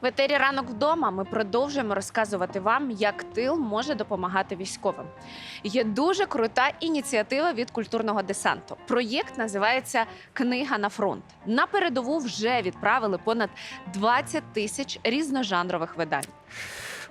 В етері ранок вдома ми продовжуємо розказувати вам, як тил може допомагати військовим. Є дуже крута ініціатива від культурного десанту. Проєкт називається Книга на фронт. На передову вже відправили понад 20 тисяч різножанрових видань.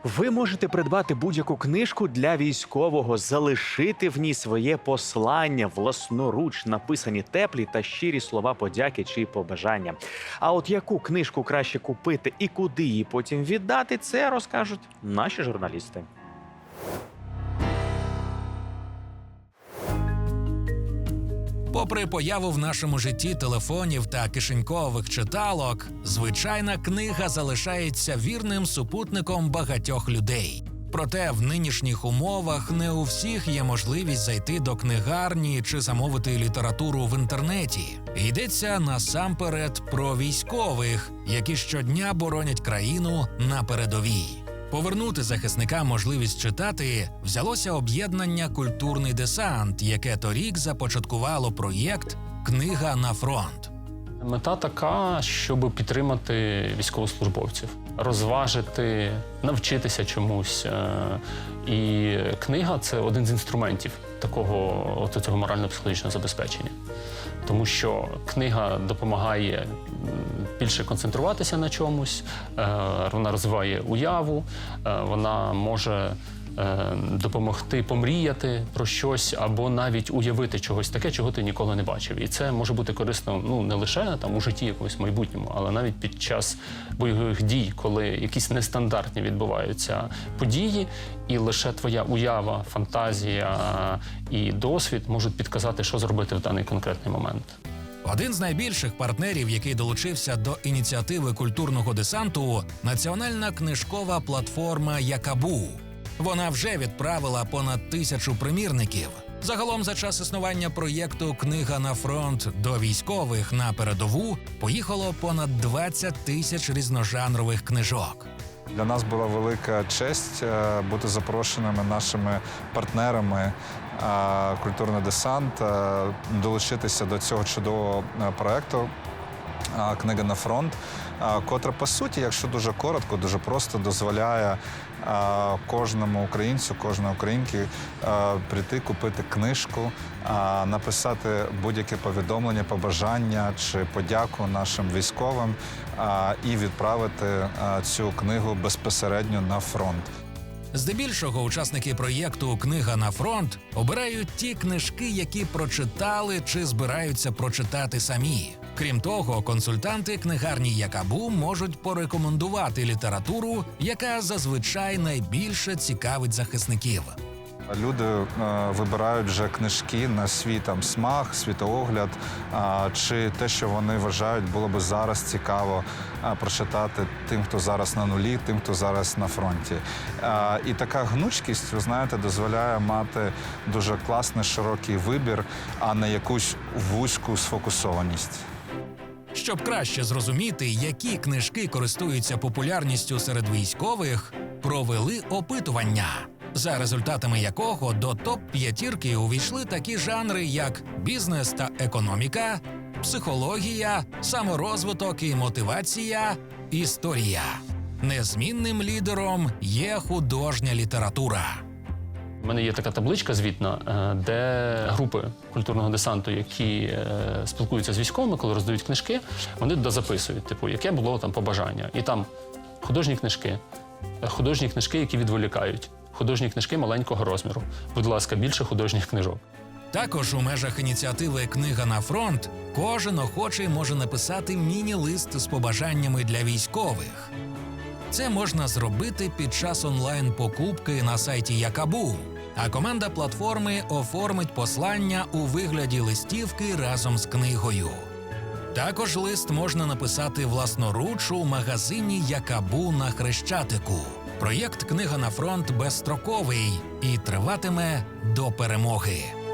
Ви можете придбати будь-яку книжку для військового, залишити в ній своє послання, власноруч написані теплі та щирі слова подяки чи побажання. А от яку книжку краще купити і куди її потім віддати, це розкажуть наші журналісти. Попри появу в нашому житті телефонів та кишенькових читалок, звичайна книга залишається вірним супутником багатьох людей. Проте в нинішніх умовах не у всіх є можливість зайти до книгарні чи замовити літературу в інтернеті. Йдеться насамперед про військових, які щодня боронять країну на передовій. Повернути захисникам можливість читати взялося об'єднання Культурний десант, яке торік започаткувало проєкт Книга на фронт. Мета така, щоб підтримати військовослужбовців, розважити, навчитися чомусь. Е, І книга це один з інструментів такого цього морально-психологічного забезпечення. Тому що книга допомагає більше концентруватися на чомусь, е, вона розвиває уяву, е, вона може е, допомогти помріяти про щось або навіть уявити чогось таке, чого ти ніколи не бачив. І це може бути корисно ну не лише там у житті якомусь майбутньому, але навіть під час бойових дій, коли якісь нестандартні відбуваються події, і лише твоя уява, фантазія і досвід можуть підказати, що зробити в даний конкретний момент. Один з найбільших партнерів, який долучився до ініціативи культурного десанту, національна книжкова платформа Якабу. Вона вже відправила понад тисячу примірників. Загалом, за час існування проєкту Книга на фронт до військових на передову поїхало понад 20 тисяч різножанрових книжок. Для нас була велика честь е, бути запрошеними нашими партнерами е, Культурний десант, е, долучитися до цього чудового проекту. Книга на фронт, котра по суті, якщо дуже коротко, дуже просто дозволяє кожному українцю, кожної українці прийти купити книжку, написати будь-яке повідомлення, побажання чи подяку нашим військовим і відправити цю книгу безпосередньо на фронт. Здебільшого учасники проєкту Книга на фронт обирають ті книжки, які прочитали чи збираються прочитати самі. Крім того, консультанти книгарні Якабу можуть порекомендувати літературу, яка зазвичай найбільше цікавить захисників. Люди е, вибирають вже книжки на свій там смак, світоогляд, а, чи те, що вони вважають, було би зараз цікаво а, прочитати тим, хто зараз на нулі, тим, хто зараз на фронті. А, І така гнучкість, ви знаєте, дозволяє мати дуже класний широкий вибір, а не якусь вузьку сфокусованість. Щоб краще зрозуміти, які книжки користуються популярністю серед військових, провели опитування, за результатами якого до топ п'ятірки увійшли такі жанри, як бізнес та економіка, психологія, саморозвиток і мотивація, історія. Незмінним лідером є художня література. У мене є така табличка звітна, е, де групи культурного десанту, які е, спілкуються з військовими, коли роздають книжки, вони записують, типу, яке було там побажання. І там художні книжки, е, художні книжки, які відволікають, художні книжки маленького розміру. Будь ласка, більше художніх книжок. Також у межах ініціативи Книга на фронт кожен охочий може написати міні-лист з побажаннями для військових. Це можна зробити під час онлайн-покупки на сайті Якабу. А команда платформи оформить послання у вигляді листівки разом з книгою. Також лист можна написати власноруч у магазині Якабу на Хрещатику. Проєкт Книга на фронт безстроковий і триватиме до перемоги.